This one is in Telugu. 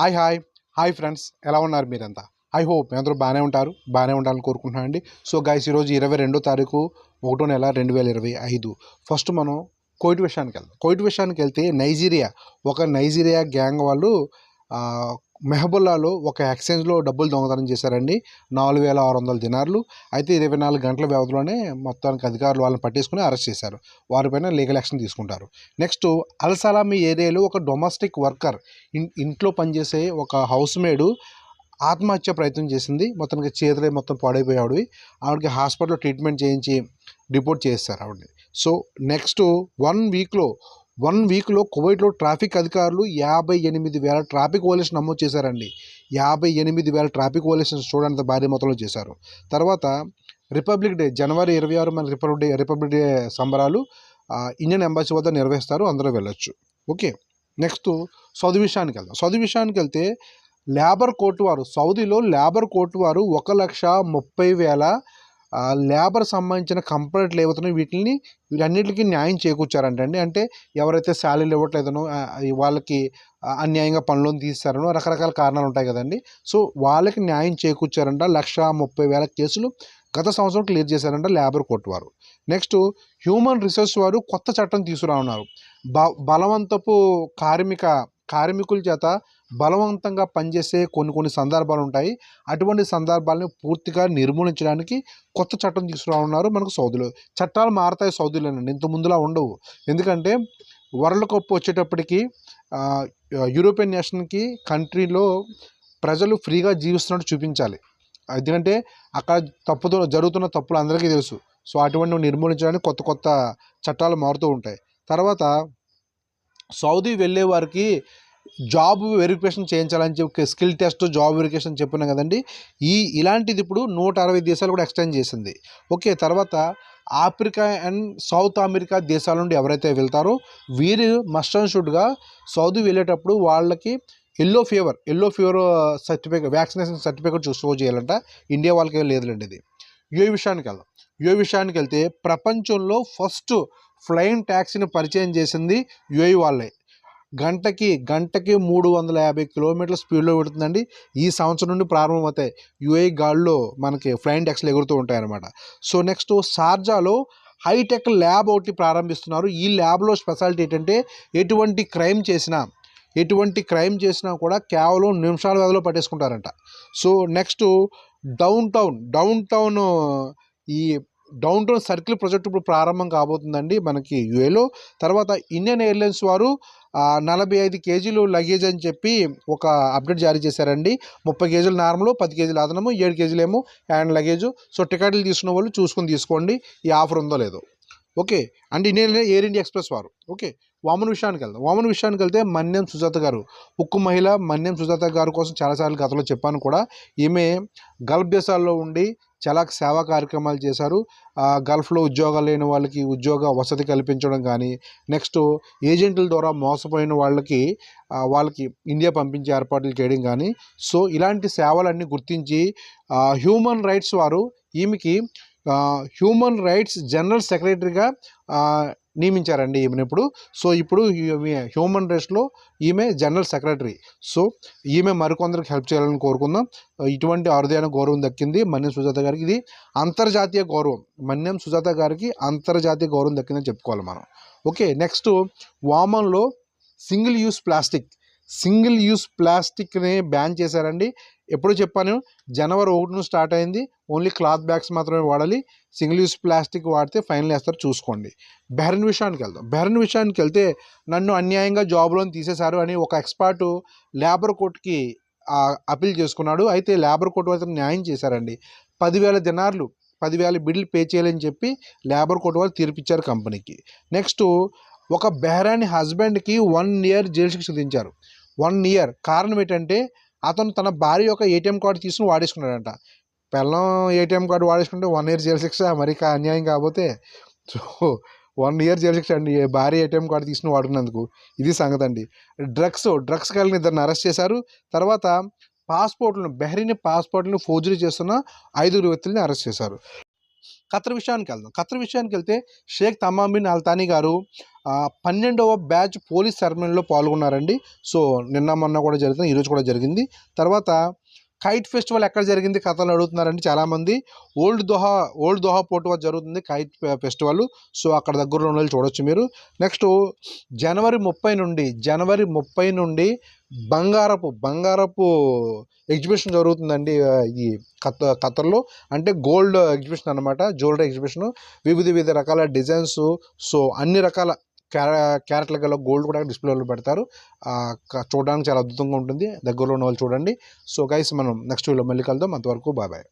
Hi hi. హాయ్ ఫ్రెండ్స్ ఎలా ఉన్నారు మీరంతా? ఐ హోప్ మీ అందరూ బాగానే ఉంటారు బాగానే ఉండాలని కోరుకుంటున్నాను అండి. సో గైస్ ఈరోజు ఇరవై రెండో తారీఖు ఒకటో నెల రెండు వేల ఇరవై ఐదు. ఫస్ట్ మనం కోయిట్ విషయానికి వెళ్దాం. కోయిట్ విషయానికి వెళ్తే నైజీరియా ఒక నైజీరియా గ్యాంగ్ వాళ్ళు మెహబుల్లాలో ఒక ఎక్స్చేంజ్లో డబ్బులు దొంగతనం చేశారండి. నాలుగు వేల ఆరు వందల దినార్లు. అయితే ఇరవై నాలుగు గంటల వ్యవధిలోనే మొత్తానికి అధికారులు వాళ్ళని పట్టేసుకుని అరెస్ట్ చేశారు. వారిపైన లీగల్ యాక్షన్ తీసుకుంటారు. నెక్స్ట్ అల్సలామీ ఏరియాలో ఒక డొమెస్టిక్ వర్కర్ ఇంట్లో పనిచేసే ఒక హౌస్ మేడు ఆత్మహత్య ప్రయత్నం చేసింది. మొత్తానికి చేతులే మొత్తం పాడైపోయాడు ఆవిడకి హాస్పిటల్లో ట్రీట్మెంట్ చేయించి రిపోర్ట్ చేస్తారు ఆవిడని. సో నెక్స్ట్ వన్ వీక్లో వన్ వీక్లో కువైట్లో ట్రాఫిక్ అధికారులు యాభై ఎనిమిది వేల ట్రాఫిక్ వోలేషన్ నమోదు చేశారండి. యాభై ఎనిమిది వేల ట్రాఫిక్ వోలేషన్స్ చూడండి భారీ మొత్తంలో చేశారు. తర్వాత రిపబ్లిక్ డే జనవరి ఇరవై ఆరు మన రిపబ్లిక్ డే రిపబ్లిక్ డే సంబరాలు ఇండియన్ ఎంబసీ వద్ద నిర్వహిస్తారు అందరూ వెళ్ళొచ్చు. ఓకే. నెక్స్ట్ సౌదీ విషయానికి వెళ్దాం. సౌదీ విషయానికి వెళ్తే లేబర్ కోర్టు వారు సౌదీలో లేబర్ కోర్టు వారు ఒక లక్ష ముప్పై వేల లేబర్ సంబంధించిన కంప్లైంట్లు ఏవైతున్నాయో వీటిని వీటన్నిటికీ న్యాయం చేకూర్చారంటండి. అంటే ఎవరైతే శాలరీలు ఇవ్వట్లేదనో వాళ్ళకి అన్యాయంగా పనులను తీస్తారనో రకరకాల కారణాలు ఉంటాయి కదండి. సో వాళ్ళకి న్యాయం చేకూర్చారంట. లక్ష ముప్పై వేల కేసులు గత సంవత్సరం క్లియర్ చేశారంట లేబర్ కోర్టు వారు. నెక్స్ట్ హ్యూమన్ రిసోర్స్ వారు కొత్త చట్టం తీసుకురానున్నారు. బ బలవంతపు కార్మిక కార్మికుల చేత బలవంతంగా పనిచేసే కొన్ని కొన్ని సందర్భాలు ఉంటాయి అటువంటి సందర్భాలను పూర్తిగా నిర్మూలించడానికి కొత్త చట్టం తీసుకురానున్నారు మనకు సౌదీలో. చట్టాలు మారుతాయి సౌదీలోనండి. ఇంత ముందులా ఉండవు. ఎందుకంటే వరల్డ్ కప్ వచ్చేటప్పటికి యూరోపియన్ నేషన్కి కంట్రీలో ప్రజలు ఫ్రీగా జీవిస్తున్నట్టు చూపించాలి. ఎందుకంటే అక్కడ తప్పుతో జరుగుతున్న తప్పులు అందరికీ తెలుసు. సో అటువంటి నిర్మూలించడానికి కొత్త కొత్త చట్టాలు మారుతూ ఉంటాయి. తర్వాత సౌదీ వెళ్ళే వారికి జాబ్ వెరిఫికేషన్ చేయించాలని చెప్పి స్కిల్ టెస్ట్ జాబ్ వెరిఫికేషన్ చెప్పినాం కదండి. ఈ ఇలాంటిది ఇప్పుడు నూట అరవై దేశాలు కూడా ఎక్స్టెండ్ చేసింది. ఓకే తర్వాత ఆఫ్రికా అండ్ సౌత్ అమెరికా దేశాల నుండి ఎవరైతే వెళ్తారో వీరు మస్ట్ అండ్ షుడ్గా సౌదీ వెళ్ళేటప్పుడు వాళ్ళకి yellow fever yellow fever certificate vaccination certificate చూసుకో షో చేయాలంట. ఇండియా వాళ్ళకి ఏం లేదులేండి ఇది. యుఏ విషయానికి వెళ్దాం. యుఏ విషయానికి వెళ్తే ప్రపంచంలో ఫస్ట్ ఫ్లయింగ్ ట్యాక్సీని పరిచయం చేసింది యుఏ వాళ్ళే. గంటకి గంటకి మూడు వందల యాభై కిలోమీటర్ల స్పీడ్లో పెడుతుందండి ఈ సంవత్సరం నుండి ప్రారంభమవుతాయి యుఐ గాల్లో మనకి ఫ్లైన్ ట్యాక్స్లు ఎగురుతూ ఉంటాయన్నమాట. సో నెక్స్ట్ షార్జాలో హైటెక్ ల్యాబ్ ఒకటి ప్రారంభిస్తున్నారు. ఈ ల్యాబ్లో స్పెషాలిటీ ఏంటంటే ఎటువంటి క్రైమ్ చేసినా ఎటువంటి క్రైమ్ చేసినా కూడా కేవలం నిమిషాల వ్యవధిలో పట్టేసుకుంటారంట. So next downtown downtown ఈ డౌన్ టౌన్ సర్కిల్ ప్రాజెక్ట్ ఇప్పుడు ప్రారంభం కాబోతుందండి మనకి యుఏలో. తర్వాత ఇండియన్ ఎయిర్లైన్స్ వారు నలభై ఐదు కేజీలు లగేజ్ అని చెప్పి ఒక అప్డేట్ జారీ చేశారండి. ముప్పై కేజీలు నార్మల్ పది కేజీలు అదనము ఏడు కేజీలు ఏమో హ్యాండ్ లగేజ్. సో టికెట్లు తీసుకున్న వాళ్ళు చూసుకొని తీసుకోండి. ఈ ఆఫర్ ఉందో లేదో. Okay. And Indian Air India Express వారు. ఓకే. వామన్ విషయానికి వెళ్దాం. వామన్ విషయానికి వెళ్తే మన్యం సుజాత గారు. ఉక్కు మహిళ మన్యం సుజాత గారు కోసం చాలాసార్లు గతంలో చెప్పాను కూడా. ఈమె గల్ఫ్ దేశాల్లో ఉండి చాలా సేవా కార్యక్రమాలు చేశారు. గల్ఫ్లో ఉద్యోగాలు లేని వాళ్ళకి ఉద్యోగ వసతి కల్పించడం కానీ నెక్స్ట్ ఏజెంట్ల ద్వారా మోసపోయిన వాళ్ళకి వాళ్ళకి ఇండియా పంపించే ఏర్పాట్లు చేయడం కానీ సో ఇలాంటి సేవలన్నీ గుర్తించి హ్యూమన్ రైట్స్ వారు ఈమెకి హ్యూమన్ రైట్స్ జనరల్ సెక్రటరీగా నియమించారండి ఈమెను ఇప్పుడు. సో ఇప్పుడు హ్యూమన్ రైట్స్లో ఈమె జనరల్ సెక్రటరీ. సో ఈమె మరికొందరికి హెల్ప్ చేయాలని కోరుకుందాం. ఇటువంటి అరుదైన గౌరవం దక్కింది మన్యం సుజాత గారికి. ఇది అంతర్జాతీయ గౌరవం. మన్యం సుజాత గారికి అంతర్జాతీయ గౌరవం దక్కిందని చెప్పుకోవాలి మనం. Okay next వామన్లో single use plastic. Single use ప్లాస్టిక్ని ban చేశారండి. ఎప్పుడు చెప్పాను జనవరి ఒకటి నుంచి స్టార్ట్ అయింది. ఓన్లీ క్లాత్ బ్యాగ్స్ మాత్రమే వాడాలి. సింగిల్ యూస్ ప్లాస్టిక్ వాడితే ఫైనల్ వేస్తారు చూసుకోండి. బెహ్రన్ విషయానికి వెళ్దాం. బెహ్రన్ విషయానికి వెళ్తే నన్ను అన్యాయంగా జాబ్లోని తీసేశారు అని ఒక ఎక్స్పర్ట్ లేబర్ కోర్టుకి అపీల్ చేసుకున్నాడు. అయితే లేబర్ కోర్టు వాళ్ళు న్యాయం చేశారండి. పదివేల దినార్లు పదివేల బిడ్లు పే చేయాలని చెప్పి లేబర్ కోర్టు వాళ్ళు తీర్పిచ్చారు కంపెనీకి. నెక్స్ట్ ఒక బెహ్రాని హస్బెండ్కి వన్ ఇయర్ జైలు శిక్ష విధించారు. One year. కారణం ఏంటంటే అతను తన భార్య యొక్క ఏటీఎం కార్డు తీసుకుని వాడేసుకున్నాడంట. పిల్లం ఏటీఎం కార్డు వాడేసుకుంటే వన్ ఇయర్ జైలు శిక్ష మరి కా- అన్యాయం కాకపోతే సో వన్ ఇయర్ జైలు శిక్ష అండి. భార్య ఏటీఎం కార్డు తీసుకుని వాడుకున్నందుకు ఇది సంగతి అండి డ్రగ్స్ డ్రగ్స్ కలిగిన ఇద్దరిని అరెస్ట్ చేశారు. తర్వాత పాస్పోర్ట్లను బెహ్రీన్ పాస్పోర్ట్లను ఫోర్జరీ చేస్తున్న ఐదుగురు వ్యక్తుల్ని అరెస్ట్ చేశారు. ఖత్ర విషయానికి వెళ్దాం. ఖత్ర విషయానికి వెళ్తే షేక్ తమామ్ బిన్ అల్తానీ గారు పన్నెండవ బ్యాచ్ పోలీస్ సెరమనీలో పాల్గొన్నారండి. సో నిన్న మొన్న కూడా జరిగింది ఈరోజు కూడా జరిగింది. తర్వాత కైట్ ఫెస్టివల్ ఎక్కడ జరిగింది కథలు అడుగుతున్నారండి చాలామంది. Old Doha old Doha port వద్ద జరుగుతుంది కైట్ ఫెస్టివల్. సో అక్కడ దగ్గరలో ఉన్న వాళ్ళు చూడొచ్చు మీరు. నెక్స్ట్ జనవరి ముప్పై నుండి జనవరి ముప్పై నుండి బంగారపు బంగారపు ఎగ్జిబిషన్ జరుగుతుందండి ఈ కత్ ఖత్తర్లో అంటే గోల్డ్ ఎగ్జిబిషన్ అనమాట జ్యువెలరీ ఎగ్జిబిషన్. వివిధ వివిధ రకాల డిజైన్స్ సో అన్ని రకాల క్యారెట్ల గల గోల్డ్ కూడా డిస్ప్లేలో పెడతారు. చూడడానికి చాలా అద్భుతంగా ఉంటుంది. దగ్గరలో ఉన్న వాళ్ళు చూడండి. సో గైస్ మనం నెక్స్ట్ వీడియో మళ్ళీ కలుద్దాం. అంతవరకు బాయ్ బాయ్.